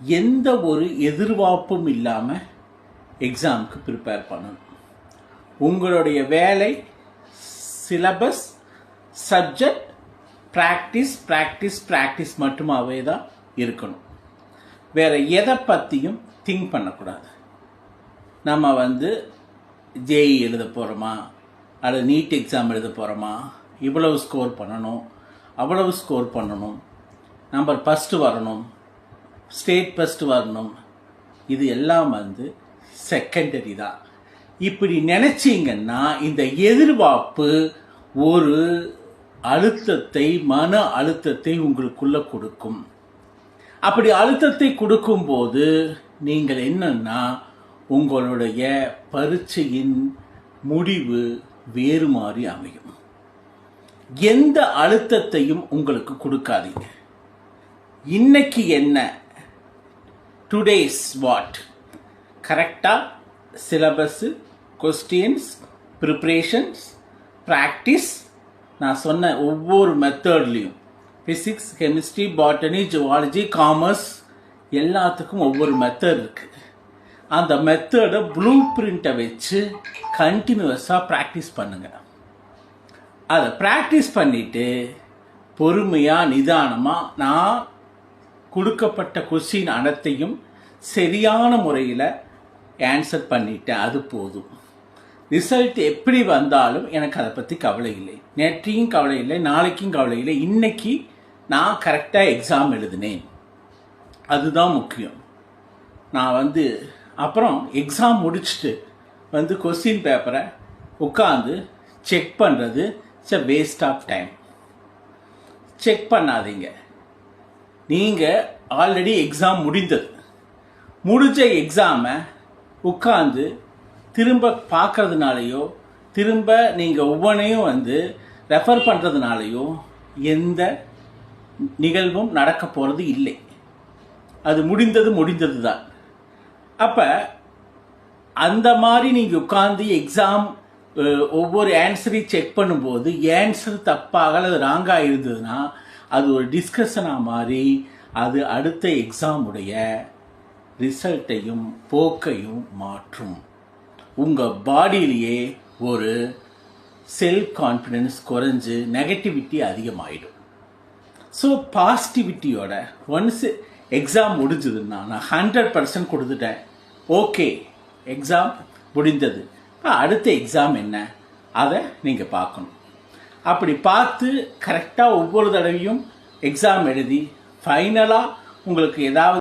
எந்த ஒரு எதிர்பார்ப்பும் இல்லாமல் எக்ஸாமுக்கு ப்ரிப்பேர் பண்ணணும். உங்களுடைய வேலை syllabus subject practice practice practice மட்டுமாவே தான் இருக்கணும். வேறு எதை பற்றியும் திங்க் பண்ணக்கூடாது. நம்ம வந்து ஜேஇ எழுத போகிறோமா அல்லது நீட் எக்ஸாம் எழுத போகிறோமா இவ்வளவு ஸ்கோர் பண்ணணும். அவ்வளவு ஸ்கோர் பண்ணணும். நம்பர் ஃபஸ்ட்டு வரணும். ஸ்டேட் ஃபஸ்ட்டு வரணும். இது எல்லாம் வந்து செகண்டரி தான். இப்படி நினச்சிங்கன்னா இந்த எதிர்பார்ப்பு ஒரு அழுத்தத்தை மன அழுத்தத்தை உங்களுக்குள்ள கொடுக்கும். அப்படி அழுத்தத்தை கொடுக்கும்போது நீங்கள் என்னன்னா உங்களுடைய பரீட்சையின் முடிவு வேறு மாறி அமையும். எந்த அழுத்தத்தையும் உங்களுக்கு கொடுக்காதீங்க. இன்னைக்கு என்ன டுடேஸ் வாட் கரெக்டாக சிலபஸ்ஸு கொஸ்டின்ஸ் ப்ரிப்ரேஷன்ஸ் ப்ராக்டிஸ் நான் சொன்ன ஒவ்வொரு மெத்தட்லேயும் physics chemistry botany zoology commerce எல்லாத்துக்கும் ஒவ்வொரு மெத்தட் இருக்குது அந்த மெத்தடை ப்ளூ பிரிண்ட்டை வச்சு கண்டினியூஸாக ப்ராக்டிஸ் பண்ணுங்கள் அதை ப்ராக்டிஸ் பண்ணிவிட்டு பொறுமையாக நிதானமாக நான் கொடுக்கப்பட்ட கொஸ்டின் அனைத்தையும் சரியான முறையில் ஆன்சர் பண்ணிட்டேன். அது போதும். ரிசல்ட் எப்படி வந்தாலும் எனக்கு அதை பற்றி கவலை இல்லை. நேற்றையும் கவலை இல்லை நாளைக்கும் கவலை இல்லை. இன்னைக்கு நான் கரெக்டாக எக்ஸாம் எழுதினேன். அதுதான் முக்கியம். நான் வந்து அப்புறம் எக்ஸாம் முடிச்சுட்டு வந்து கொஸ்டின் பேப்பரை உட்காந்து செக் பண்ணுறது it's a waste of time check பண்ணாதீங்க. நீங்கள் ஆல்ரெடி எக்ஸாம் முடிந்தது. முடிஞ்ச எக்ஸாமை உட்காந்து திரும்ப பார்க்கறதுனாலையோ திரும்ப நீங்கள் ஒவ்வொன்றையும் வந்து ரெஃபர் பண்ணுறதுனாலையோ எந்த நிகழ்வும் நடக்க போகிறது இல்லை. அது முடிந்தது முடிந்தது தான். அப்போ அந்த மாதிரி நீங்கள் உட்காந்து எக்ஸாம் ஒவ்வொரு ஆன்சரையும் செக் பண்ணும்போது ஆன்சர் தப்பாக அல்லது ராங்காக இருந்ததுன்னா அது ஒரு டிஸ்கஷனாக மாறி அது அடுத்த எக்ஸாமுடைய ரிசல்ட்டையும் போக்கையும் மாற்றும். உங்கள் பாடியிலேயே ஒரு செல்ஃப் கான்ஃபிடென்ஸ் குறைஞ்சு நெகட்டிவிட்டி அதிகமாகிடும் ஸோ பாசிட்டிவிட்டியோட ஒன்ஸ் எக்ஸாம் முடிஞ்சதுன்னா நான் ஹண்ட்ரட் பர்சன்ட் கொடுத்துட்டேன். ஓகே எக்ஸாம் முடிந்தது. அடுத்த எக்ஸாம் என்ன? அதை நீங்கள் பார்க்கணும். அப்படி பார்த்து கரெக்டாக ஒவ்வொரு தடவையும் எக்ஸாம் எழுதி ஃபைனலாக உங்களுக்கு ஏதாவது